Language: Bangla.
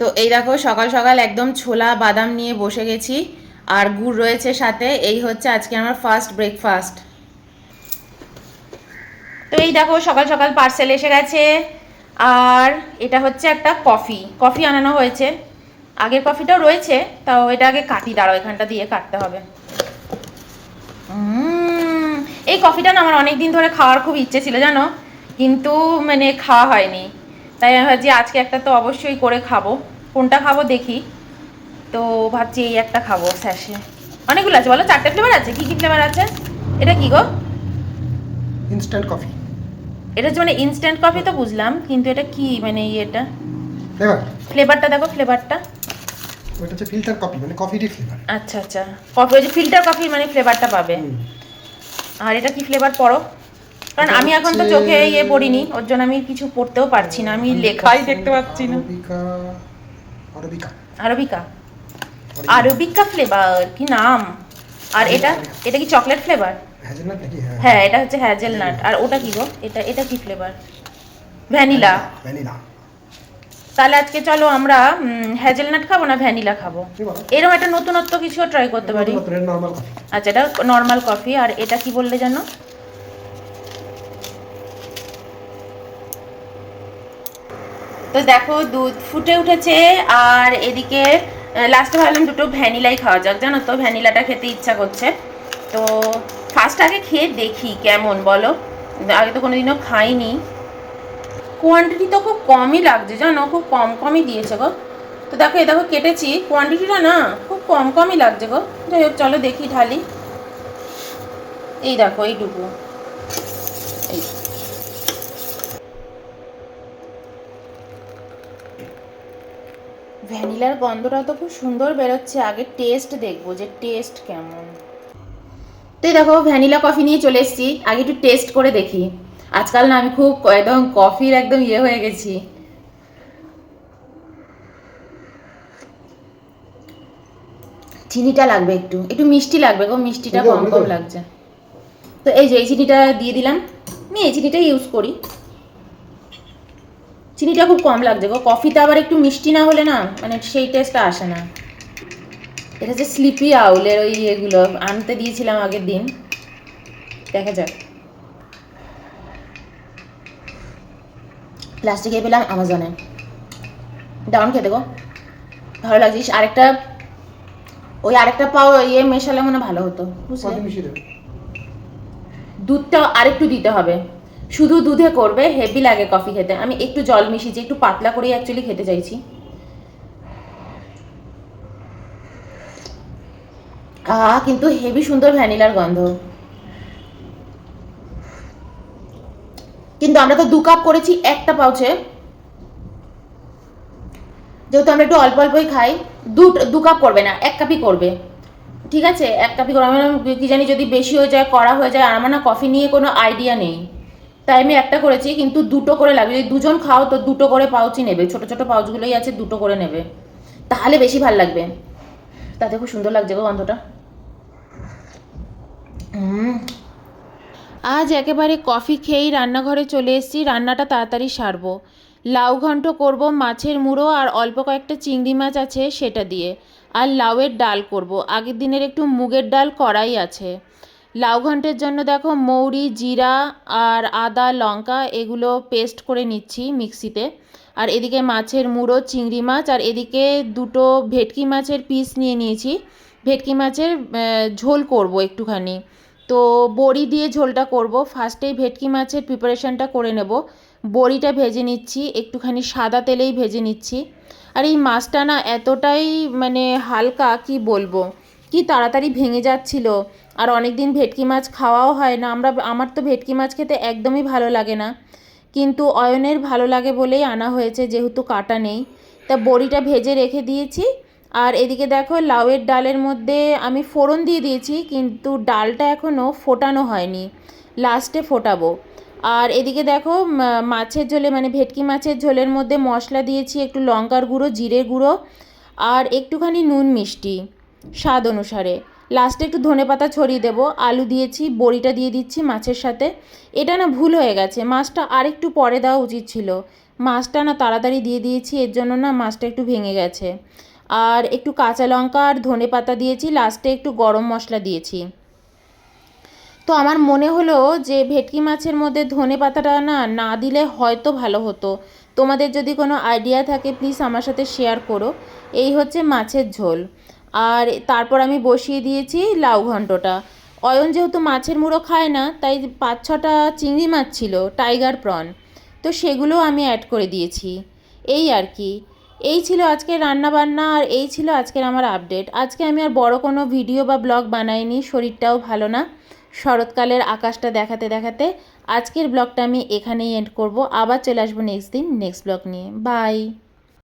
তো এই দেখো, সকাল সকাল একদম ছোলা, বাদাম নিয়ে বসে গেছি। আর গুড় রয়েছে সাথে, এই হচ্ছে আজকে আমার ফার্স্ট ব্রেকফাস্ট তো এই দেখো, সকাল সকাল পার্সেল এসে গেছে। আর এটা হচ্ছে একটা কফি কফি আনানো হয়েছে। আগের কফিটাও রয়েছে, তাও এটা আগে কাটি, দাঁড়াও, এখানটা দিয়ে কাটতে হবে। এই কফিটা না আমার অনেক দিন ধরে খাওয়ার খুব ইচ্ছে ছিল, জানো? কিন্তু মানে খাওয়া হয়নি। তাই আমি ভাবছি আজকে একটা তো অবশ্যই করে খাব। কোনটা খাব দেখি। তো ভাবছি এই একটা খাব স্যাশে অনেকগুলো আছে বলো চারটে ফ্লেভার আছে? কি কি ফ্লেভার আছে? এটা কি গো? ইনস্ট্যান্ট কফি এটা মানে ইনস্ট্যান্ট কফি তো বুঝলাম কিন্তু এটা কি মানে ইয়েটা ফ্লেভার ফ্লেভারটা দেখো ফ্লেভারটা ওইটা হচ্ছে ফিল্টার কফি মানে কফিরই ফ্লেভার আচ্ছা আচ্ছা। কফি ওই যে ফিল্টার কফি মানে ফ্লেভারটা পাবে। আর এটা কি ফ্লেভার পড়ো কারণ আমি এখন তো চোখে ইয়ে পড়িনি ওর জন্য আমি কিছু পড়তেও পারছি না আমি লেখাই দেখতে পাচ্ছি না। আরবিকা আরবিকা। আরবিকা ফ্লেভার কি নাম? আর এটা? এটা কি চকলেট ফ্লেভার হ্যাজেলনাট হ্যাঁ। হ্যাঁ এটা হচ্ছে হ্যাজেলনাট আর ওটা কি গো? এটা এটা কি ফ্লেভার ভ্যানিলা ভ্যানিলা তাহলে আজকে চলো আমরা হ্যাজেলনাট খাব না ভ্যানিলা খাব? এরকম একটা নতুনত্ব কিছু ট্রাই করতে পারি। আচ্ছা এটা নর্মাল কফি আর এটা কি বললে জানো? তো দেখো, দুধ ফুটে উঠেছে আর এদিকে লাস্টে ভাবলাম দুটো ভ্যানিলাই খাওয়া যাক, জানো তো? ভ্যানিলাটা খেতে ইচ্ছা করছে। তো ফার্স্ট আগে খেয়ে দেখি কেমন, বলো? আগে তো কোনোদিনও খাইনি। কোয়ান্টিটি তো খুব কমই লাগছে, জানো? খুব কম কমই দিয়েছে গো। তো দেখো, এ দেখো, কেটেছি। কোয়ান্টিটিটা না, খুব কম কমই লাগছে গো। যাই হোক, চলো দেখি ঢালি। এই দেখো এইটুকু এই। ভ্যানিলার গন্ধটা তো খুব সুন্দর বেরোচ্ছে। আগে টেস্ট দেখব যে টেস্ট কেমন। তো দেখো ভ্যানিলা কফি নিয়ে চলে এসেছি। আগে একটু টেস্ট করে দেখি। আজকাল না আমি খুব একদম কফির একদম ইয়ে হয়ে গেছি। চিনিটা লাগবে একটু। একটু মিষ্টি লাগবে গো মিষ্টিটা কম কম লাগছে। তো এই যে এই চিনিটা দিয়ে দিলাম। আমি এই চিনিটা ইউজ করি। চিনিটা খুব কম লাগছে গো। কফিতে আবার একটু মিষ্টি না হলে না মানে সেই টেস্টটা আসে না। এটা হচ্ছে স্লিপি আউলের ওই ইয়েগুলো আনতে দিয়েছিলাম আগের দিন। দেখা যাক। প্লাস্টিকে পেলাম আমাজনে দারুণ খেতে গো। ভালো লাগছিস আরেকটা ওই আরেকটা পাও ইয়ে মেশালে মনে ভালো হতো বুঝলে? দুধটা আরেকটু দিতে হবে। শুধু দুধে করবে হেভি লাগে কফি খেতে। আমি একটু জল মিশিয়েছি, একটু পাতলা করেই অ্যাকচুয়ালি খেতে চাইছি। আহ কিন্তু হেভি সুন্দর ভ্যানিলার গন্ধ। কিন্তু আমরা তো দু কাপ করেছি, একটা পাউচে। যেহেতু আমরা একটু অল্প অল্পই খাই, দু দু কাপ করবে না, এক কাপই করবে। ঠিক আছে? এক কাপই করবে। কি জানি যদি বেশি হয়ে যায় করা হয়ে যায়, আর আমার না কফি নিয়ে কোনো আইডিয়া নেই। তাই আমি একটা করেছি, কিন্তু দুটো করে লাগবে। যদি দুজন খাও, তো দুটো করে পাউচই নেবে। ছোট ছোট পাউচগুলোই আছে, দুটো করে নেবে। তাহলে বেশি ভালো লাগবে। তাতে খুব সুন্দর লাগছে গো গন্ধটা। আজ একেবারে কফি খেয়েই রান্নাঘরে চলে এসেছি। রান্নাটা তাড়াতাড়ি সারবো। লাউ ঘন্ট করব, মাছের মুড়ো আর অল্প কয়েকটা চিংড়ি মাছ আছে সেটা দিয়ে। আর লাউয়ের ডাল করব। আগের দিনের একটু মুগের ডাল করাই আছে। লাউ ঘন্টের জন্য দেখো মৌরি, জিরা আর আদা, লঙ্কা এগুলো পেস্ট করে নিচ্ছি মিক্সিতে। আর এদিকে মাছের মুড়ো, চিংড়ি মাছ, আর এদিকে দুটো ভেটকি মাছের পিস নিয়ে নিয়েছি। ভেটকি মাছের ঝোল করব একটুখানি। তো বড়ি দিয়ে ঝোলটা করব। ফার্স্টেই ভেটকি মাছের প্রিপারেশনটা করে নেব। বড়িটা ভেজে নিচ্ছি, একটুখানি সাদা তেলেই ভেজে নিচ্ছি। আর এই মাছটা না এতটাই মানে হালকা, কি বলব, কি তাড়াতাড়ি ভেঙে যাচ্ছিল। আর অনেক দিন ভেটকি মাছ খাওয়াও হয় না। আমরা, আমার তো ভেটকি মাছ খেতে একদমই ভালো লাগে না। কিন্তু অয়নের ভালো লাগে বলেই আনা হয়েছে, যেহেতু কাটা নেই। তা বড়িটা ভেজে রেখে দিয়েছি। আর এদিকে দেখো, লাউয়ের ডালের মধ্যে আমি ফোড়ন দিয়ে দিয়েছি, কিন্তু ডালটা এখনও ফোটানো হয়নি। লাস্টে ফোটাবো। আর এদিকে দেখো মাছের ঝোলে মানে ভেটকি মাছের ঝোলের মধ্যে মশলা দিয়েছি, একটু লঙ্কার গুঁড়ো জিরে গুঁড়ো, আর একটুখানি নুন মিষ্টি, স্বাদ অনুসারে। লাস্টে একটু ধনেপাতা ছড়িয়ে দেবো, আলু দিয়েছি, বড়িটা দিয়ে দিচ্ছি মাছের সাথে। এটা না ভুল হয়ে গেছে, মাছটা আরেকটু পরে দেওয়া উচিত ছিল। মাছটা না তাড়াতাড়ি দিয়ে দিয়েছি, এর জন্য না মাছটা একটু ভেঙে গেছে। আর একটু কাঁচা লঙ্কা আর ধনে পাতা দিয়েছি লাস্টে একটু গরম মশলা দিয়েছি। তো আমার মনে হলো যে ভেটকি মাছের মধ্যে ধনে পাতাটা না না দিলে হয়তো ভালো হতো। তোমাদের যদি কোনো আইডিয়া থাকে প্লিজ আমার সাথে শেয়ার করো। এই হচ্ছে মাছের ঝোল। আর তারপর আমি বসিয়ে দিয়েছি লাউ ঘন্টটা অয়ন যেহেতু মাছের মুড়ো খায় না, তাই পাঁচ ছটা চিংড়ি মাছ ছিল, টাইগার প্রন। তো সেগুলো আমি অ্যাড করে দিয়েছি। এই আর কি। এই ছিল আজকের রান্নাবান্না আর এই ছিল আজকের আমার আপডেট আজকে আমি আর বড় কোনো ভিডিও বা ব্লগ বানাইনি, শরীরটাও ভালো না। শরৎকালের আকাশটা দেখাতে দেখাতে আজকের ব্লগটা আমি এখানেই এন্ড করব। আবার চলে আসব নেক্সট দিন নেক্সট ব্লগ নিয়ে। বাই